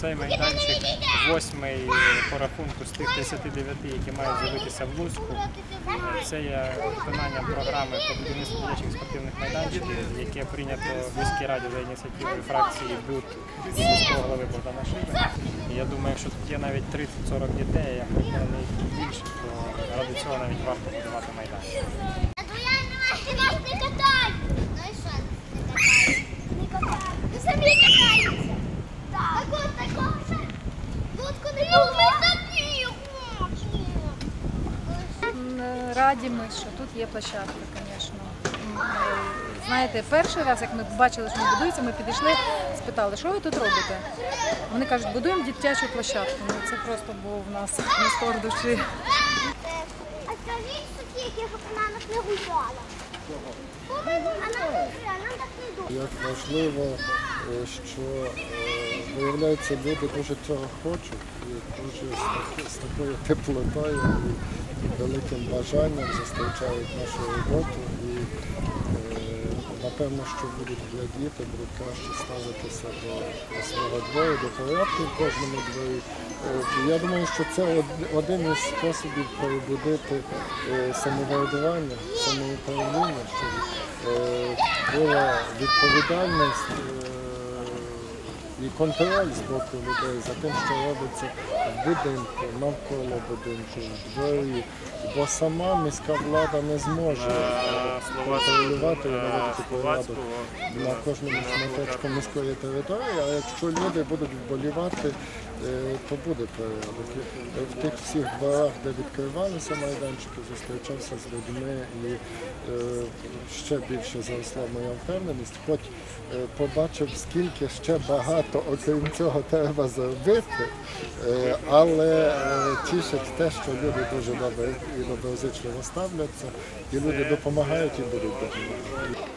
цей майданчик восьмий по рахунку з тих 59, які мають з'явитися в Луцьку. Це є виконання програми по будівництву дитячих спортивних майданчиків, яке прийнято в міській раді за ініціативою фракції БЮТ і міського голови Богдана Шиба. Я думаю, якщо тут є навіть 30-40 дітей, я переконаний більше, то ради цього навіть варто будувати майданчик. Раді ми, що тут є площадка, звісно. Знаєте, перший раз, як ми бачили, що ми будується, ми підійшли, спитали, що ви тут робите? Вони кажуть, будуємо дитячу площадку. Ну, це просто був у нас настор душі. А скажіть, скільки я на нас не гуляла? Як важливо, е, що е, виявляється, люди дуже цього хочуть і дуже з, такою теплотою і великим бажанням зустрічають нашу роботу. І е, напевно, що будуть глядіти, будуть краще ставитися до, свого двору, до порядку в кожному дворі. Е, Я думаю, що це один із способів перебудити е, самоврядування, самоуправління, щоб була відповідальність і контроль з боку людей за тим, що робиться в будинку, навколо будинку, в дворі. Бо сама міська влада не зможе е, контролювати і наводити порядок на кожному шматочку міської території, а якщо люди будуть вболівати, е, то буде порядок. В тих всіх дворах, де відкривалися майданчики, зустрічався з людьми і е, ще більше зросла моя впевненість, хоч е, побачив, скільки ще багато, окрім цього, треба зробити, е, але е, тішить те, що люди дуже добре і доброзичливо ставляться, і люди допомагають і будуть допомагати.